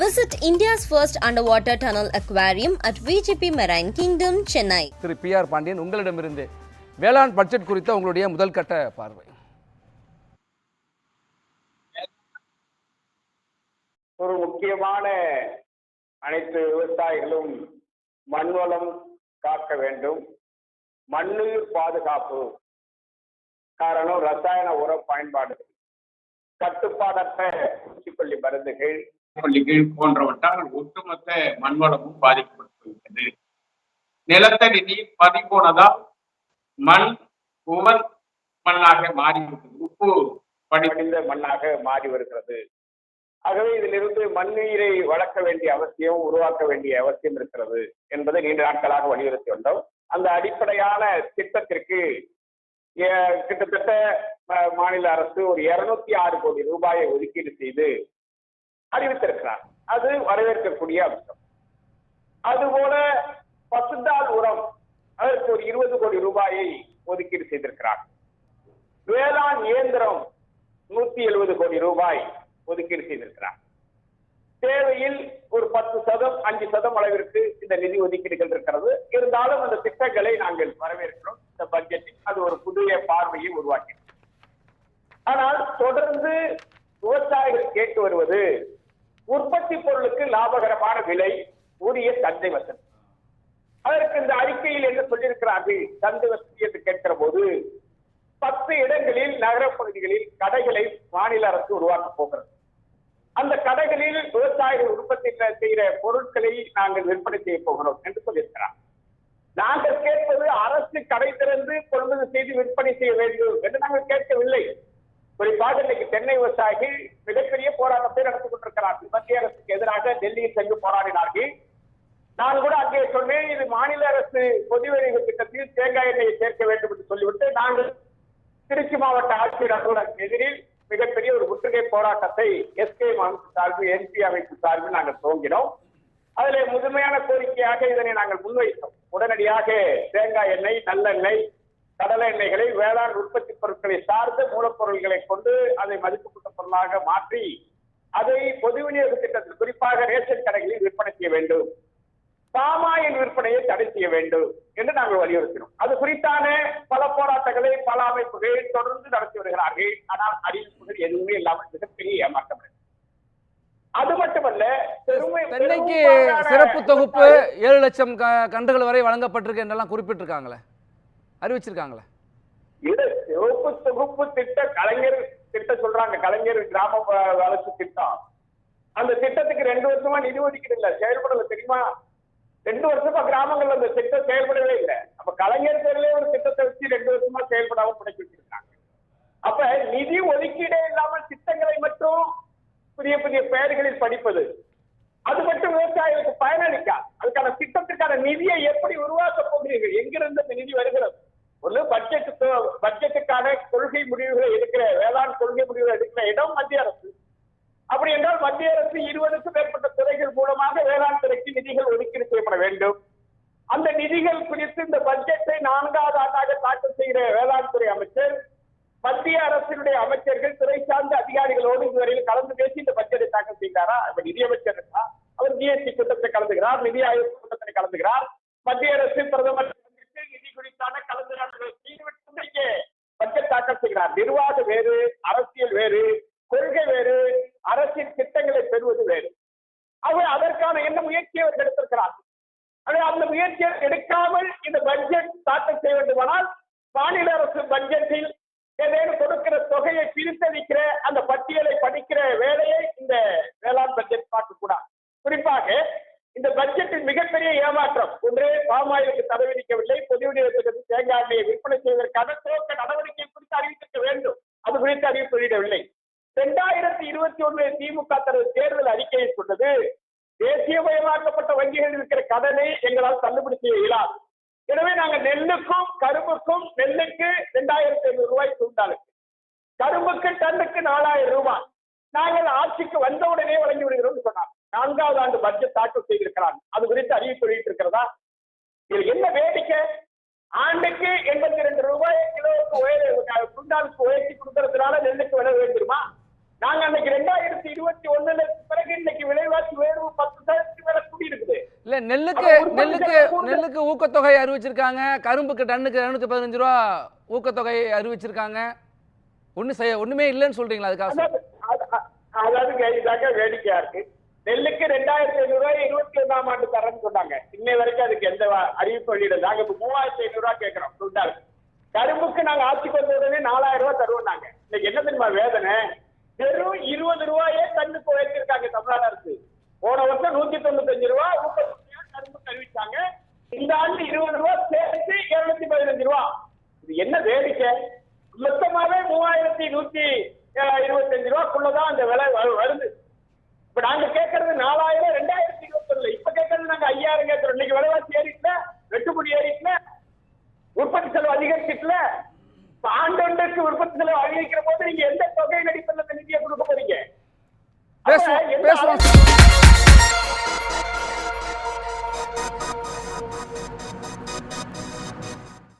Visit India's first underwater tunnel aquarium at VGP Marine Kingdom, Chennai. Thiru P R Pandian உங்களிடமிருந்து வேளாண் budget குறித்த உங்களுடைய முதல் கட்ட பார்வை. ஒரு முக்கியமான அனைத்து விவசாயிகளும் மண்வளம் காக்க வேண்டும். மண்ணுயிர் பாதுகாப்பு காரணம் ரசாயன உர பயன்பாடு. கட்டுப்பாடற்ற பூச்சிக்கொல்லி மருந்துகள் பள்ளிகள் போன்றவற்றால் ஒட்டுமொத்த மண்வளமும் பாதிக்கப்பட்டுள்ளது நிலத்தடி நீர் பதி போனதால் மண் உவர் மண்ணாக மாறிவிட்டது. உப்பு படி படிந்த மண்ணாக மாறி வருகிறது ஆகவே இதிலிருந்து மண்ணீரை வளர்க்க வேண்டிய அவசியம் உருவாக்க வேண்டிய அவசியம் இருக்கிறது என்பதை நீண்ட நாட்களாக வலியுறுத்தி வந்தோம். அந்த அடிப்படையான திட்டத்திற்கு கிட்டத்தட்ட மாநில அரசு ஒரு இருநூத்தி ஆறு கோடி ரூபாயை ஒதுக்கீடு செய்து அறிவித்திருக்கிறார். அது வரவேற்கக்கூடிய அம்சம். அதுபோல பசுந்தால் உரம் அதற்கு ஒரு இருபது கோடி ரூபாயை ஒதுக்கீடு செய்திருக்கிறார். வேளாண் இயந்திரம் நூத்தி எழுபது கோடி ரூபாய் ஒதுக்கீடு செய்திருக்கிறார். தேவையில் ஒரு பத்து சதம் அஞ்சு சதம் அளவிற்கு இந்த நிதி ஒதுக்கீடுகள் இருக்கிறது. இருந்தாலும் அந்த திட்டங்களை நாங்கள் வரவேற்கிறோம். இந்த பட்ஜெட்டில் அது ஒரு புதிய பார்வையை உருவாக்கி ஆனால் தொடர்ந்து விவசாயிகள் கேட்டு வருவது உற்பத்தி பொருளுக்கு லாபகரமான விலை உரிய சந்தை வசதி. அதற்கு இந்த அறிக்கையில் என்ன சொல்லியிருக்கிறார்கள்? சந்தை வசதி என்று கேட்கிற போது பத்து இடங்களில் நகரப் பகுதிகளில் கடைகளை மாநில அரசு உருவாக்கப் போகிறது. அந்த கடைகளில் விவசாயிகள் உற்பத்தி செய்கிற பொருட்களை நாங்கள் விற்பனை செய்ய போகிறோம் என்று சொல்லியிருக்கிறார். நாங்கள் கேட்பது அரசு கடை திறந்து கொள்முதல் செய்து விற்பனை செய்ய வேண்டும் என்று நாங்கள் கேட்கவில்லை. குறிப்பாக இன்னைக்கு தென்னை விவசாயிகள் மிகப்பெரிய போராட்டத்தை நடத்தி கொண்டிருக்கிறார்கள் மத்திய அரசுக்கு எதிராக டெல்லியில் சென்று போராடினார்கள். நான் கூட அங்கே சொன்னேன் இது மாநில அரசு பொது விநியோக திட்டத்தில் தேங்காய் எண்ணெயை சேர்க்க வேண்டும் என்று சொல்லிவிட்டு நாங்கள் திருச்சி மாவட்ட ஆட்சியர் அலுவலருக்கு எதிரில் மிகப்பெரிய ஒரு முற்றுகை போராட்டத்தை எஸ்கே அமைப்பு சார்பில் என்பி அமைப்பு சார்பில் நாங்கள் துவங்கினோம். அதிலே முழுமையான கோரிக்கையாக இதனை நாங்கள் முன்வைத்தோம். உடனடியாக தேங்காய் எண்ணெய் நல்லெண்ணெய் கடலை எண்ணெய்களை வேளாண் உற்பத்தி பொருட்களை சார்ந்த மூலப்பொருட்களை கொண்டு அதை மதிப்பு பொருளாக மாற்றி அதை பொது விநியோக திட்டத்தில் குறிப்பாக ரேஷன் கடைகளில் விற்பனை செய்ய வேண்டும். பாமாயில் விற்பனையை தடை செய்ய வேண்டும் என்று நாங்கள் வலியுறுத்தினோம். அது குறித்தான பல போராட்டங்களை பல அமைப்புகள் தொடர்ந்து நடத்தி வருகிறார்கள். ஆனால் அறிவிப்புகள் எதுவுமே இல்லாமல் மிகப்பெரிய ஏமாற்றம். அது மட்டுமல்ல பெரும்பாலான சிறப்பு தொகுப்பு ஏழு லட்சம் கன்றுகள் வரை வழங்கப்பட்டிருக்கு என்றெல்லாம் குறிப்பிட்டிருக்காங்களே. அறிவிச்சிருக்காங்களே. இது சிவப்பு தொகுப்பு திட்ட கலைஞர் திட்டம் சொல்றாங்க கலைஞர் கிராம வளர்ச்சி திட்டம். அந்த திட்டத்துக்கு ரெண்டு வருஷமா நிதி ஒதுக்கீடு இல்ல செயல்படல தெரியுமா? ரெண்டு வருஷமா கிராமங்கள்ல அந்த திட்டம் செயல்படவே இல்லை. நம்ம கலைஞர் பேர்லயே ஒரு திட்டத்தை வச்சு ரெண்டு வருஷமா செயல்படாம முடக்கி வச்சிருக்காங்க. அப்ப நிதி ஒதுக்கீடே இல்லாமல் திட்டங்களை மட்டும் புதிய புதிய பெயர்களில் படிப்பது. அது மட்டும் விவசாயிகளுக்கு பயனளிக்கா? அதுக்கான திட்டத்திற்கான நிதியை எப்படி உருவாக்க போகிறீர்கள்? எங்கிருந்து அந்த நிதி வருகிறது? ஒரு பட்ஜெட் பட்ஜெட்டுக்கான கொள்கை முடிவுகளை எடுக்கிற வேளாண் கொள்கை முடிவுகளை எடுக்கிற இடம் மத்திய அரசு. அப்படி என்றால் மத்திய அரசு இருபதுக்கும் மேற்பட்ட துறைகள் மூலமாக வேளாண் துறைக்கு நிதிகள் ஒதுக்கீடு செய்யப்பட வேண்டும். அந்த நிதிகள் குறித்து இந்த பட்ஜெட்டை நான்காவது ஆண்டாக தாக்கல் செய்கிற வேளாண் துறை அமைச்சர் மத்திய அரசினுடைய அமைச்சர்கள் துறை சார்ந்த அதிகாரிகளோடு இதுவரையில் கலந்து பேசி இந்த பட்ஜெட்டை தாக்கல் செய்தாரா? இப்ப நிதியமைச்சர் அவர் ஜிஎஸ்டி கூட்டத்தில் கலந்துகிறார் நிதி ஆயோக் கூட்டத்தில் கலந்துகிறார். மத்திய அரசு பிரதமர் சந்தித்து கலந்துரையாடல்களை தீர்விட்டு பட்ஜெட் தாக்கல் செய்கிறார். நிர்வாகம் வேறு அரசியல் வேறு கொள்கை வேறு அரசின் திட்டங்களை பெறுவது வேறு. அவர் அதற்கான என்ன முயற்சியை அவர் எடுத்திருக்கிறார்? அந்த முயற்சியை எடுக்காமல் இந்த பட்ஜெட் தாக்கல் செய்ய வேண்டுமானால் மாநில அரசு பட்ஜெட்டில் ஏதேனும் கொடுக்கிற தொகையை பிரித்தளிக்கிற அந்த பட்டியலை படிக்கிற வேலையை இந்த வேளாண் பட்ஜெட் பார்க்கக்கூடாது. குறிப்பாக இந்த பட்ஜெட்டின் மிகப்பெரிய ஏமாற்றம். ஒன்று பாமாயிலுக்கு தடை விதிக்கவில்லை. பொது விநியோகத்திற்கு தேங்காய் எண்ணெயை விற்பனை செய்வதற்கான துவக்க நடவடிக்கை குறித்து அறிவித்திருக்க வேண்டும். அது குறித்து அறிவிப்பு வெளியிடவில்லை. இரண்டாயிரத்தி இருபத்தி ஒன்று திமுக தனது தேர்தல் அறிக்கையை சொன்னது தேசியமயமாக்கப்பட்ட வங்கிகளில் இருக்கிற கடனை எங்களால் தள்ளுபடி செய்ய இயலாது. எனவே நாங்கள் நெல்லுக்கும் கரும்புக்கும் நெல்லுக்கு ரெண்டாயிரத்தி ஐநூறு ரூபாய் தூண்டாளுக்கு. கரும்புக்கு டன்னுக்கு நாலாயிரம் ரூபாய். நாங்கள் ஆட்சிக்கு வந்தவுடனே வழங்கி விடுகிறோம் சொன்னார் நான்காவது ஆண்டு பட்ஜெட் தாக்கல் செய்திருக்கிறாங்க அது குறித்து அறிவிப்பு வெளியிட்டிருக்கிறதா இதுல என்ன வேடிக்கை? ஆண்டுக்கு எண்பத்தி ரெண்டு ரூபாய் கிலோவுக்கு உயர் குண்டாலுக்கு உயர்த்தி கொடுக்கறதுனால நெல்லுக்கு விலை உயர்ந்துருமா? நாங்க அன்னைக்கு ரெண்டாயிரத்தி இருபத்தி ஒண்ணுல பிறகு இன்னைக்கு விலைவாசி உயர்வு இல்ல நெல்லுக்கு அப்ப உற்பத்தி நெல்லுக்கு செலவு கூடுதல். நெல்லுக்கு ஊக்கத்தொகை அறிவிச்சிருக்காங்க. கரும்புக்கு டன்னுக்கு டன்னுக்கு பதினஞ்சு ரூபா ஊக்கத்தொகை அறிவிச்சிருக்காங்க. ஒண்ணு செய்ய ஒண்ணுமே இல்லைன்னு சொல்றீங்களா அதுக்காக? அதாவது இதாக்க வேடிக்கையா இருக்கு. நெல்லுக்கு ரெண்டாயிரத்தி ஐநூறு ரூபாய் இருபத்தி ஒன்றாம் ஆண்டு தரேன்னு சொன்னாங்க. இன்னை வரைக்கும் அதுக்கு எந்த அறிவிப்பு வெளியிடல. நாங்க இப்ப மூவாயிரத்தி ஐநூறு ரூபாய் கேட்கிறோம் கரும்புக்கு நாங்க ஆட்சிக்கு வந்த உடனே நாலாயிரம் ரூபாய் தருவோம் நாங்க. இன்னைக்கு என்ன தெரியுமா வேதனை? வெறும் இருபது ரூபாயே தண்ணுக்கு உயர்த்திருக்காங்க தமிழ்நாடு அரசு. போன வருஷம் நூத்தி தொண்ணூத்தஞ்சு ரூபாய் ஊக்கத்தொகையா கரும்பு அறிவிச்சாங்க. இந்த ஆண்டு இருபது ரூபாய் சேர்த்து இருநூத்தி பதினஞ்சு ரூபாய் இது என்ன வேடிக்கை? மொத்தமாவே மூவாயிரத்தி நூத்தி அஹ், இருபத்தஞ்சு ரூபாய்க்குள்ளதான் அந்த விலை வரு- வருது. நாலாயிரம் ரெண்டாயிரத்தி இருபத்தி ஒண்ணுல இப்ப கேட்கறது நாங்க ஐயாயிரம் கேட்கிறோம் இன்னைக்கு விலைவாசி ஏறிட்டுல வெட்டுமுடி ஏறிட்டுல உற்பத்தி செலவு அதிகரிச்சுட்டுல ஆண்டொன்றுக்கு உற்பத்தி செலவு அதிகரிக்கிற போது நீங்க எந்த தொகையின் அடிப்படையில் நிதியை கொடுக்க போறீங்க? பேசுவோம்